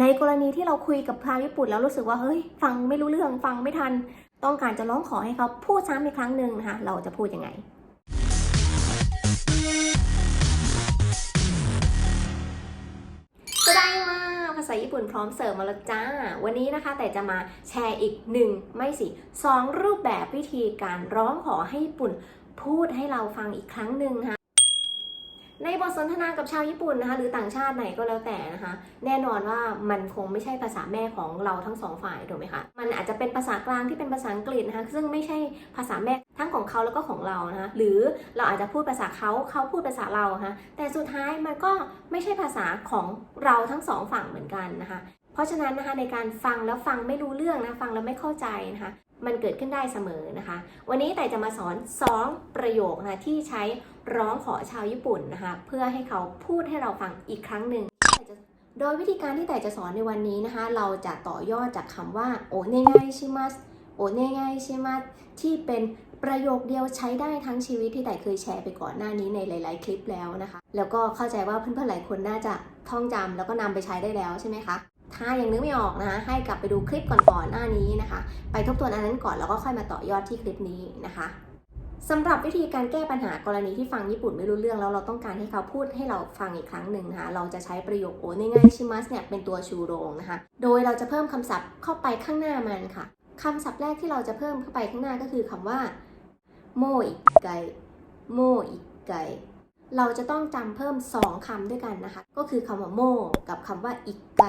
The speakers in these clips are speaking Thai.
ในกรณีที่เราคุยกับชาวญี่ปุ่นแล้วรู้สึกว่าเฮ้ยฟังไม่รู้เรื่องฟังไม่ทัน ต้องการจะร้องขอให้เขาพูดซ้ำอีกครั้งหนึ่งนะคะเราจะพูดยังไงก็ได้มาภาษาญี่ปุ่นพร้อมเสิร์ฟมาแล้วจ้า วันนี้นะคะแต่จะมาแชร์อีกหนึ่งไม่สิสองรูปแบบวิธีการร้องขอให้ญี่ปุ่นพูดให้เราฟังอีกครั้งหนึ่งนะคะ ในบทสนทนากับชาวญี่ปุ่นนะคะ หรือต่างชาติไหนก็แล้วแต่นะคะ แน่นอนว่ามันคงไม่ใช่ภาษาแม่ของเราทั้งสองฝ่ายถูกไหมคะมันอาจจะเป็นภาษากลางที่เป็นภาษาอังกฤษนะคะ ซึ่งไม่ใช่ภาษาแม่ทั้งของเขาแล้วก็ของเรานะคะหรือเราอาจจะพูดภาษาเขาเขาพูดภาษาเรานะคะแต่สุดท้ายมันก็ไม่ใช่ภาษาของเราทั้งสองฝั่งเหมือนกันนะคะ เพราะฉะนั้นนะคะในการฟังแล้วฟังไม่รู้เรื่องนะฟังแล้วไม่เข้าใจนะคะ มันเกิดขึ้นได้เสมอนะคะ วันนี้แต่จะมาสอน 2 ประโยคนะที่ใช้ร้องขอชาวญี่ปุ่นนะคะ เพื่อให้เขาพูดให้เราฟังอีกครั้งหนึ่งโดยวิธีการที่แต่จะสอนในวันนี้นะคะ เราจะต่อยอดจากคำว่าโอเนไงชิมัสโอเนไงชิมัสที่เป็นประโยคเดียวใช้ได้ทั้งชีวิตที่แต่เคยแชร์ไปก่อนหน้านี้ในหลาย ๆ คลิปแล้วนะคะ แล้วก็เข้าใจว่าเพื่อนๆหลายคนน่าจะท่องจำแล้วก็นำไปใช้ได้แล้วใช่ไหมคะ ถ้ายังนึกไม่ออกนะคะ ให้กลับไปดูคลิปก่อนๆหน้านี้นะคะ ไปทบทวนอันนั้นก่อนแล้วก็ค่อยมาต่อยอดที่คลิปนี้นะคะสำหรับวิธีการแก้ปัญหากรณีที่ฟังญี่ปุ่นไม่รู้เรื่องแล้วเราต้องการให้เขาพูดให้เราฟังอีกครั้งหนึ่งนะคะเราจะใช้ประโยคโอเนไงชิมัสเนี่ยเป็นตัวชูโรงนะคะ โดยเราจะเพิ่มคำศัพท์เข้าไปข้างหน้ามันค่ะคำศัพท์แรกที่เราจะเพิ่มเข้าไปข้างหน้าก็คือคำว่าโมอิไกโมอิไกเราจะต้องจำเพิ่ม 2คำด้วยกันนะคะ ก็คือคำว่าโมกับคำว่าอิไก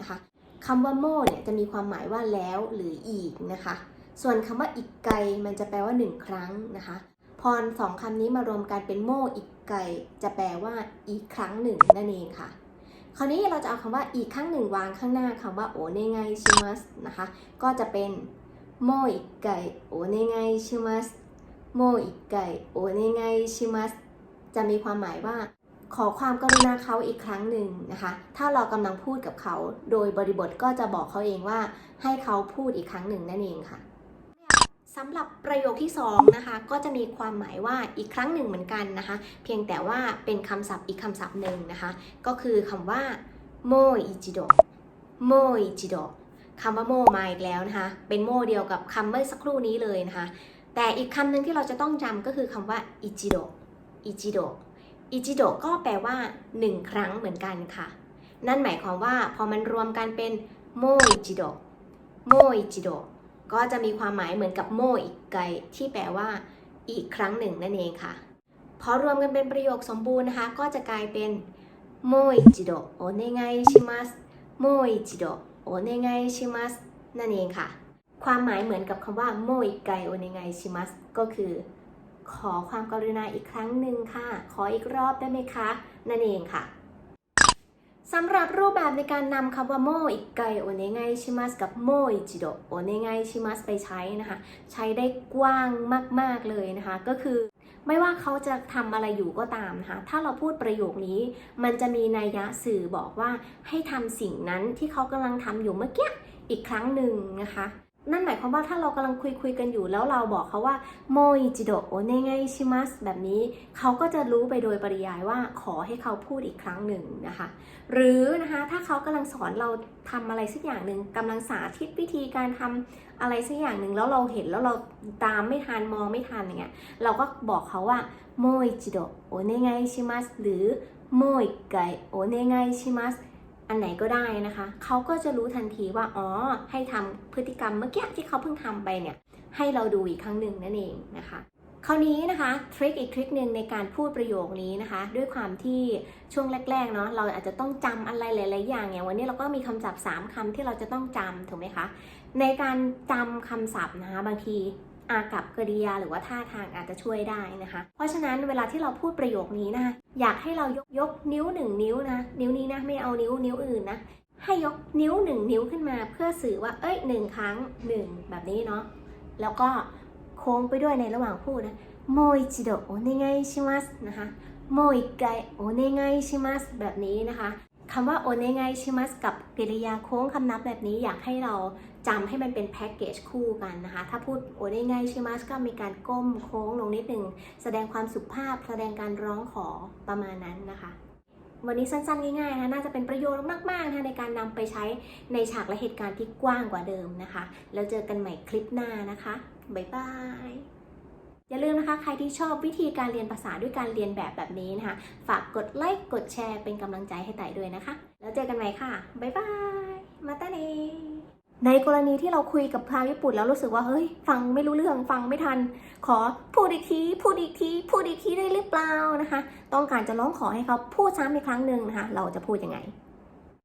นะคะคำว่าโมเนี่ยจะมีความหมายว่าแล้วหรืออีกนะคะ ส่วนคำว่าอีกไกมันจะแปลว่า1ครั้งนะคะพอสองคำนี้มารวมกันเป็นโมอีกไกจะแปลว่าอีกครั้งหนึ่งนั่นเองค่ะ คราวนี้เราจะเอาคำว่าอีกครั้งหนึ่งวางข้างหน้าคำว่าโอเนไงชิมัสนะคะ ก็จะเป็นโมอีกไกโอเนไงชิมัสโมอีกไกโอเนไงชิมัสจะมีความหมายว่า ขอความกรุณาเขาอีกครั้งหนึ่งนะคะ ถ้าเรากำลังพูดกับเขา โดยบริบทก็จะบอกเขาเองว่า ให้เขาพูดอีกครั้งหนึ่งนั่นเองค่ะสำหรับประโยคที่2นะคะก็จะมีความหมายว่าอีกครั้งหนึ่งเหมือนกันนะคะ เพียงแต่ว่าเป็นคำศัพท์อีกคำศัพท์หนึ่งนะคะ ก็คือคำว่าโมอิจิโดโมอิจิโดคำว่าโมมาอีกแล้วนะคะ เป็นโมเดียวกับคำเมื่อสักครู่นี้เลยนะคะ แต่อีกคำหนึ่งที่เราจะต้องจำก็คือคำว่าอิจิโดอิจิโด อิจิโดก็แปลว่า 1 ครั้งเหมือนกันค่ะ นั่นหมายความว่าพอมันรวมกันเป็นโมอิจิโดโมอิจิโดก็จะมีความหมายเหมือนกับโมอีกไกที่แปลว่า อีกครั้งหนึ่งนั่นเองค่ะ พอรวมกันเป็นประโยคสมบูรณ์นะคะ ก็จะกลายเป็นโมอิจิโดโอเนไงชิมัสโมอิจิโดโอเนไงชิมัสนั่นเองค่ะ ความหมายเหมือนกับคำว่าโมอิไกโอเนไงชิมัสก็คือ ขอความกรุณาอีกครั้งหนึ่งค่ะ ขออีกรอบได้ไหมคะ นั่นเองค่ะสำหรับรูปแบบในการนำคำว่าโมอิไกโอเนไงชิมัสกับโมอิจิโดโอเนไงชิมัสไปใช้นะคะ ใช้ได้กว้างมาก ๆ เลยนะคะ ก็คือไม่ว่าเขาจะทำอะไรอยู่ก็ตามนะคะ ถ้าเราพูดประโยคนี้ มันจะมีนัยยะสื่อบอกว่าให้ทำสิ่งนั้นที่เขากำลังทำอยู่เมื่อกี้อีกครั้งหนึ่งนะคะ นั่นหมายความว่าถ้าเรากำลังคุยคุยกันอยู่แล้วเราบอกเขาว่าโมอิจิโดโอเนไงชิมัสแบบนี้เขาก็จะรู้ไปโดยปริยายว่าขอให้เขาพูดอีกครั้งหนึ่งนะคะ หรือนะคะถ้าเขากำลังสอนเราทำอะไรสักอย่างหนึ่งกำลังสาธิตวิธีการทำอะไรสักอย่างหนึ่งแล้วเราเห็นแล้วเราตามไม่ทันมองไม่ทันอย่างเงี้ยเราก็บอกเขาว่าโมอิจิโดโอเนไงชิมัสหรือโมอิไกโอเนไงชิมัส อันไหนก็ได้นะคะ เขาก็จะรู้ทันทีว่าอ๋อให้ทำพฤติกรรมเมื่อกี้ที่เขาเพิ่งทำไปเนี่ยให้เราดูอีกครั้งหนึ่งนั่นเองนะคะคราวนี้นะคะทริคอีกทริคหนึ่งในการพูดประโยคนี้นะคะ ด้วยความที่ช่วงแรกๆเนาะเราอาจจะต้องจำอะไรหลายๆอย่างอย่างวันนี้เราก็มีคำศัพท์ 3คำที่เราจะต้องจำถูกไหมคะในการจำคำศัพท์นะคะบางที อากับกริยาหรือว่าท่าทางอาจจะช่วยได้นะคะ เพราะฉะนั้นเวลาที่เราพูดประโยคนี้นะคะอยากให้เรายกยกนิ้วหนึ่งนิ้วนะนิ้วนี้นะไม่เอานิ้วนิ้วอื่นนะให้ยกนิ้วหนึ่งนิ้วขึ้นมาเพื่อสื่อว่าเอ้ยหนึ่งครั้งหนึ่งแบบนี้เนาะแล้วก็โค้งไปด้วยในระหว่างพูดนะโมยจิโดโอเนไงชิมัสนะคะโมยไกโอเนไงชิมัสแบบนี้นะคะคำว่าโอเนไงชิมัสกับกริยาโค้งคำนับแบบนี้อยากให้เรา จำให้มันเป็นแพ็กเกจคู่กันนะคะ ถ้าพูดโอเนไงชิมัสก็มีการก้มโค้งลงนิดนึง แสดงความสุภาพ แสดงการร้องขอประมาณนั้นนะคะ วันนี้สั้นๆ ง่ายๆนะคะน่าจะเป็นประโยชน์มากๆนะคะในการนำไปใช้ในฉากและเหตุการณ์ที่กว้างกว่าเดิมนะคะ แล้วเจอกันใหม่คลิปหน้านะคะ บ๊ายบายอย่าลืมนะคะ ใครที่ชอบวิธีการเรียนภาษาด้วยการเรียนแบบแบบนี้นะคะ ฝากกดไลค์ กดแชร์เป็นกำลังใจให้ไต่ด้วยนะคะ แล้วเจอกันใหม่ค่ะ บ๊ายบาย มาตาเน ในกรณีที่เราคุยกับชาวญี่ปุ่นแล้วรู้สึกว่าเฮ้ย ฟังไม่รู้เรื่องฟังไม่ทัน ขอพูดอีกทีพูดอีกทีพูดอีกทีได้หรือเปล่านะคะ ต้องการจะร้องขอให้เขาพูดซ้ำอีกครั้งหนึ่งนะคะ เราจะพูดยังไง